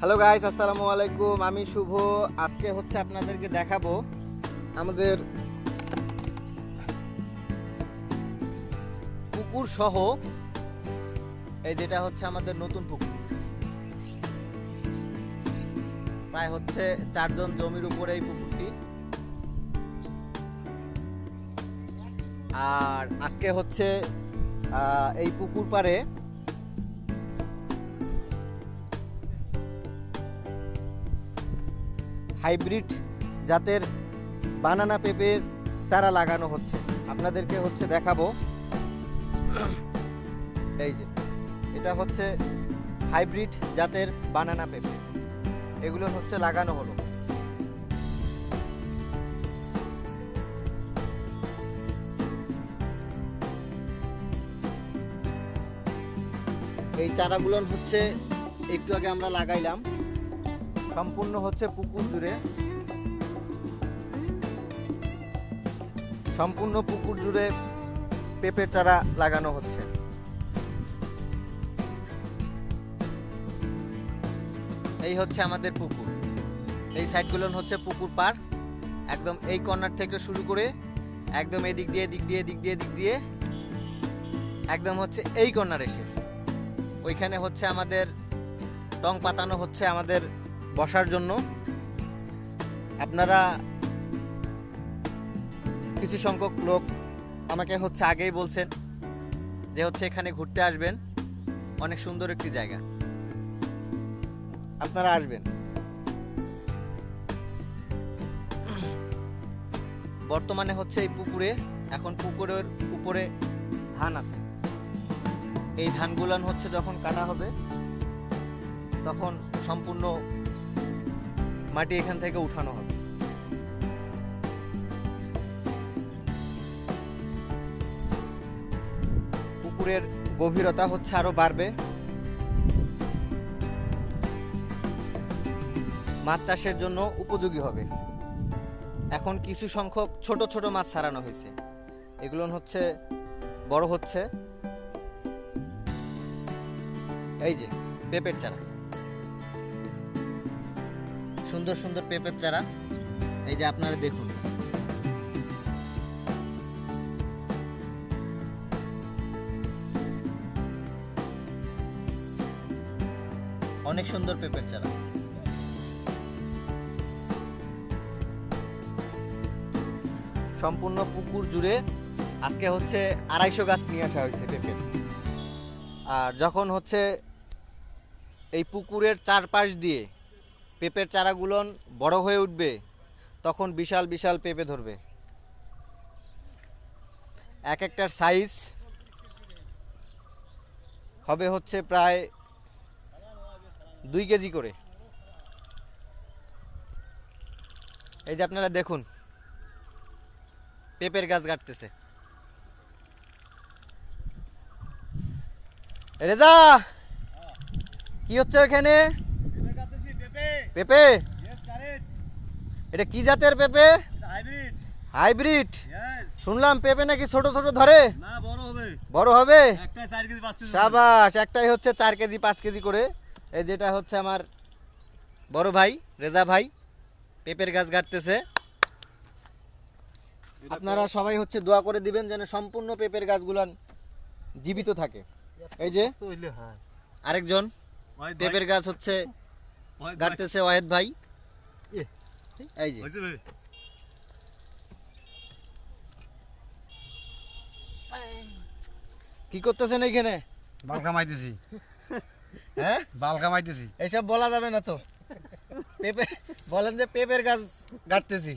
Hello guys আসসালামু আলাইকুম। আমি শুভ। আজকে হচ্ছে আপনাদেরকে দেখাবো আমাদের পুকুর সহ এই যেটা হচ্ছে আমাদের নতুন পুকুর। প্রায় হচ্ছে চারজন জমির উপরে এই পুকুরটি। আর আজকে হচ্ছে এই পুকুর পাড়ে হাইব্রিড জাতের বানানা পেঁপের চারা লাগানো হচ্ছে। আপনাদেরকে হচ্ছে দেখাবো। এই যে, এটা হচ্ছে হাইব্রিড জাতের বানানা পেঁপে। এগুলো হচ্ছে লাগানো হলো। এই চারাগুলো হচ্ছে একটু আগে আমরা লাগাইলাম। সম্পূর্ণ হচ্ছে পুকুর জুড়ে। সম্পূর্ণ পুকুর জুড়ে পেঁপের চারা লাগানো হচ্ছে। এই হচ্ছে আমাদের পুকুর। এই সাইডগুলো হচ্ছে পুকুর পার একদম এই কর্নার থেকে শুরু করে একদম এদিক দিয়ে দিক দিয়ে দিক দিয়ে দিক দিয়ে একদম হচ্ছে এই কর্নার এসে। ওইখানে হচ্ছে আমাদের, টং পাতানো হচ্ছে আমাদের বসার জন্য আপনারা কিছু সংখ্যক লোক আমাকে হচ্ছে আগেই বলছেন যে হচ্ছে এখানে ঘুরতে আসবেন। অনেক সুন্দর একটি জায়গা। আপনারা আসবেন। বর্তমানে হচ্ছে এই পুকুরে, এখন পুকুরের উপরে ধান আছে। এই ধানগুলান হচ্ছে যখন কাটা হবে, তখন সম্পূর্ণ মাটি এখান থেকে উঠানো হবে। পুকুরের গভীরতা হচ্ছে আরও বাড়বে। মাছ চাষের জন্য উপযোগী হবে। এখন কিছু সংখ্যক ছোট ছোট মাছ ছাড়ানো হয়েছে। এগুলো হচ্ছে, বড় হচ্ছে। এই যে, পেঁপের চারা। সুন্দর সুন্দর পেঁপের চারা। এই যে আপনারা দেখুন। অনেক সুন্দর পেঁপের চারা। সম্পূর্ণ পুকুর জুড়ে আজকে হচ্ছে আড়াইশো গাছ নিয়ে আসা হয়েছে পেঁপের আর যখন হচ্ছে এই পুকুরের চারপাশ দিয়ে পেঁপের চারাগুলো বড় হয়ে উঠবে, তখন বিশাল বিশাল পেঁপে ধরবে। এক একটার সাইজ হবে হচ্ছে প্রায় দুই কেজি করে। এই যে আপনারা দেখুন, পেঁপের গাছ কাটতেছে রেজা, কি হচ্ছে ওখানে? পেঁপে? এটা কি জাতের পেঁপে? হাইব্রিড শুনলাম পেঁপে নাকি ছোট ছোট ধরে? বড় হবে। সাবাস একটাই হচ্ছে চার কেজি পাঁচ কেজি করে। এই যেটা হচ্ছে আমার বড় ভাই রেজা ভাই পেঁপের গাছ গাড়তেছে আপনারা সবাই হচ্ছে দোয়া করে দিবেন যেন সম্পূর্ণ পেঁপের গাছগুলান জীবিত থাকে। এই যে আরেকজন পেঁপের গাছ হচ্ছে গাড়তেছে ওয়াহেদ ভাই। এই যে। কি করতেছেন এইখানে? বাল কামাইতেছি। হ্যাঁ? বাল কামাইতেছি। এইসব বলা যাবে না তো। পেঁপে বলেন যে পেঁপের গাছ গাড়তেছি